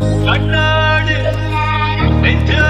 கண்ணாடு நெஞ்சா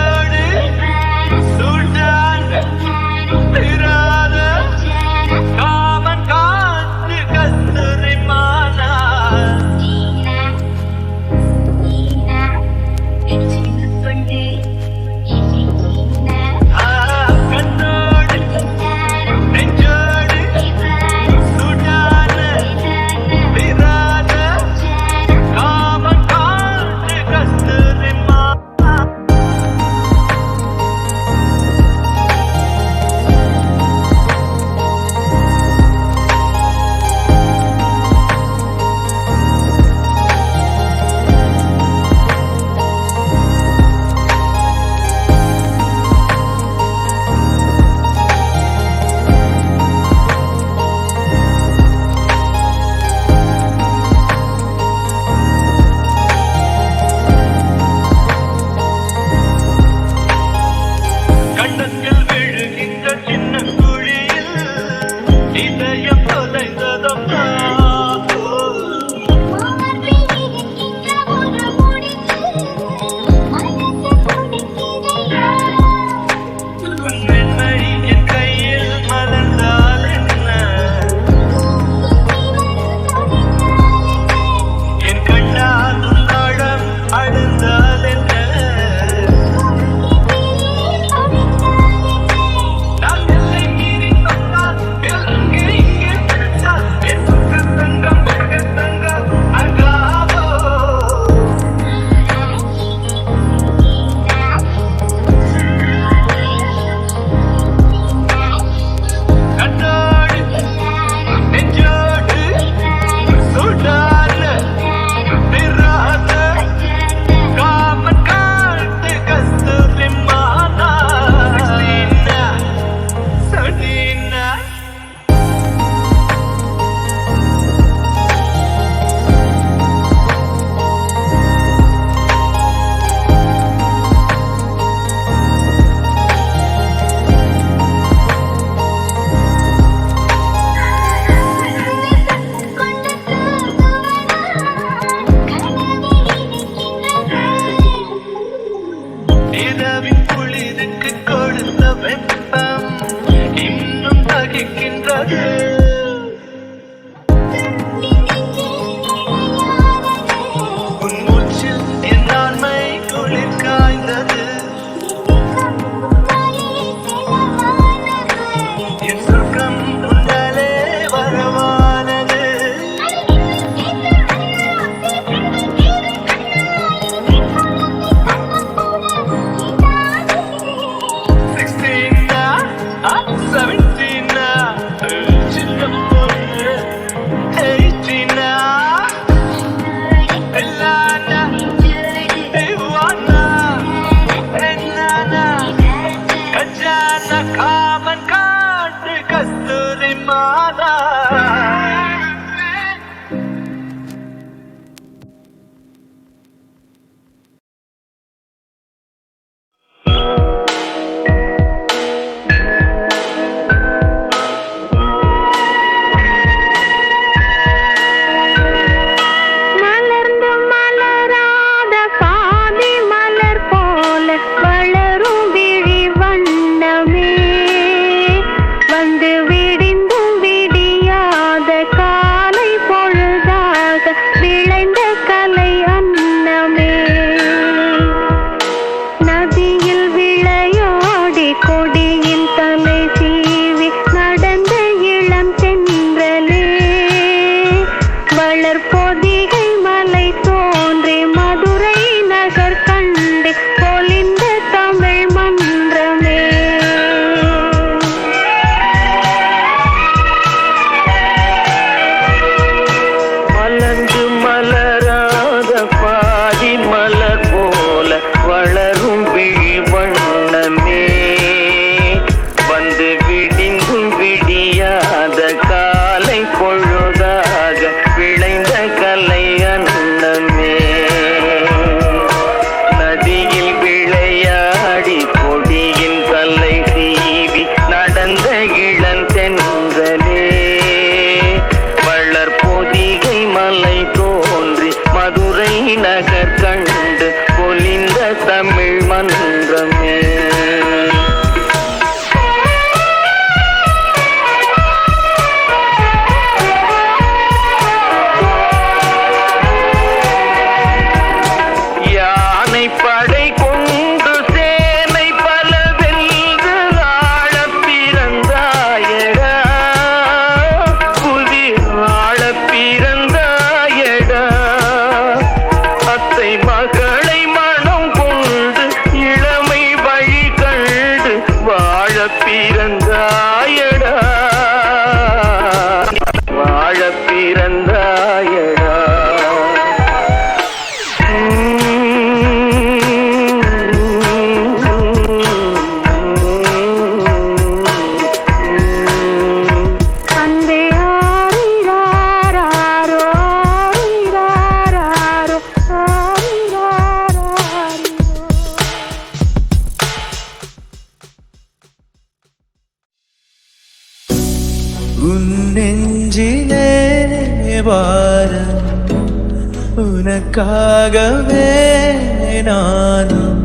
நானும்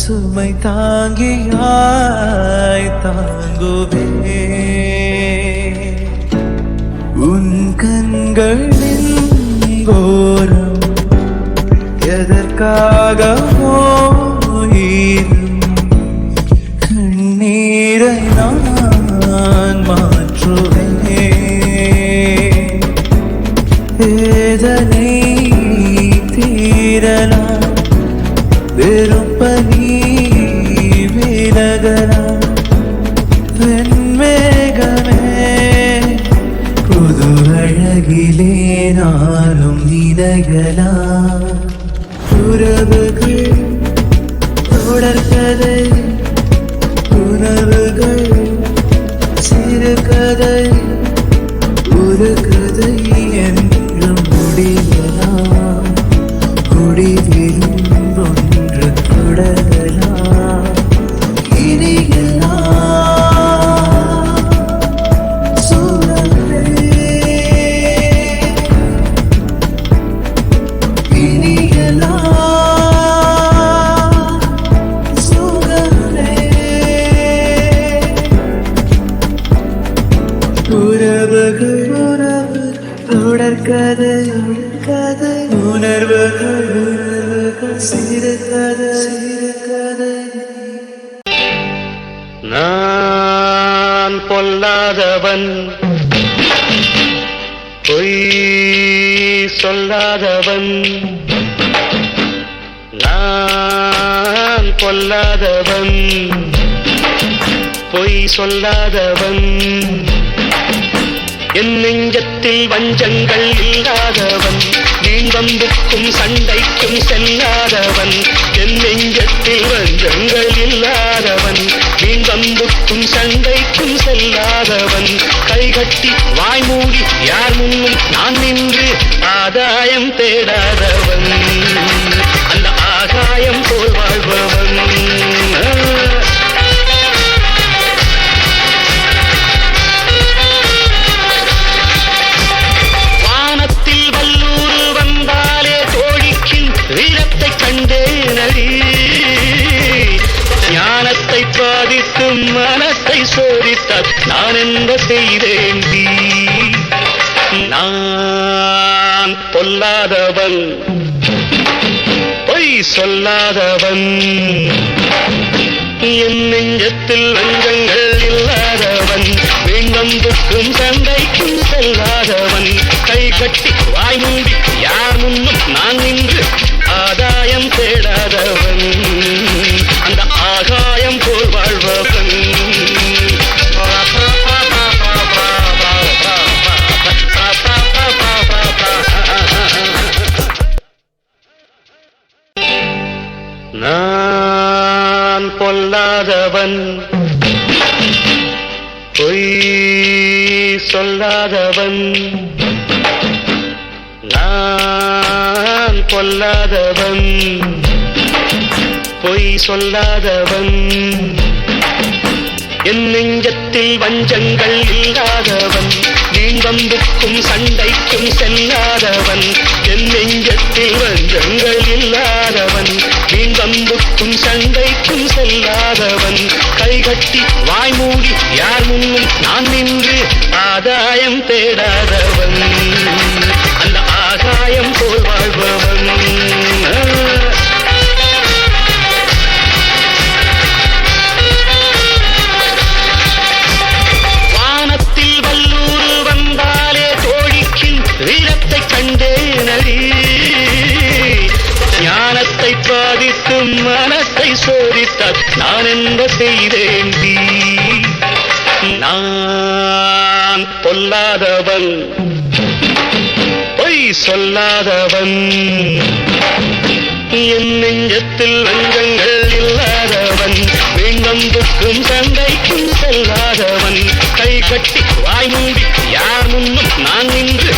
சுமை தாங்கியாய் தாங்குவே. உன் கண்களின் கோரம் எதற்காகவோ ஈரும் கண்ணீரை நான் ஒரு கதை என்றும் உறவுகள் உறவு தொடர் கதை கதை உணர்வுகள் உணர்வுகள் சிறு கதை நான் பொல்லாதவன். பொய் சொல்லாதவன். நான் பொல்லாதவன். பொய் சொல்லாதவன். என் நெஞ்சத்தில் வஞ்சங்கள் இல்லாதவன். நீங்கம்புக்கும் சண்டைக்கும் செல்லாதவன். என் நெஞ்சத்தில் வஞ்சங்கள் இல்லாதவன். நீங்கம்புக்கும் சண்டைக்கும் செல்லாதவன். கைகட்டி வாய்மூடி யார் முன்னும் நான் நின்று ஆதாயம் தேடாதவன். பொல்லாதவன் பொய் சொல்லாதவன். என் நெஞ்சத்தில் அங்கங்கள் இல்லாதவன். வீங்கம்புக்கும் சண்டைக்கும் செல்லாதவன். கை கட்டி வாய் மூடி யார் முன்னும் நான் சொல்லாதவன் பொய் சொல்லாதவன். நான் கொல்லாதவன் பொய் சொல்லாதவன். என் நெஞ்சத்தில் வஞ்சங்கள் இல்லாதவன் நீங்கம்புக்கும் சண்டைக்கும் செல்லாதவன் என் நெஞ்சத்தில் வஞ்சங்கள் இல்லாதவன் நீங்கம்புக்கும் சண்டைக்கும் செல்லாதவன். கைகட்டி வாய்மூடி யார் முன்னும் நான் நின்று ஆதாயம் தேடாதவன். அந்த ஆகாயம் போல் வாழ்பவன். நான் என்ன செய்தேண்டி நான் பொல்லாதவன். பொய் சொல்லாதவன். என் நெஞ்சத்தில் வஞ்சங்கள் இல்லாதவன். வேண்டம்புக்கும் சண்டைக்கும் செல்லாதவன். கை கட்டி வாய் மூடி யார் முன்னும் நான் நின்று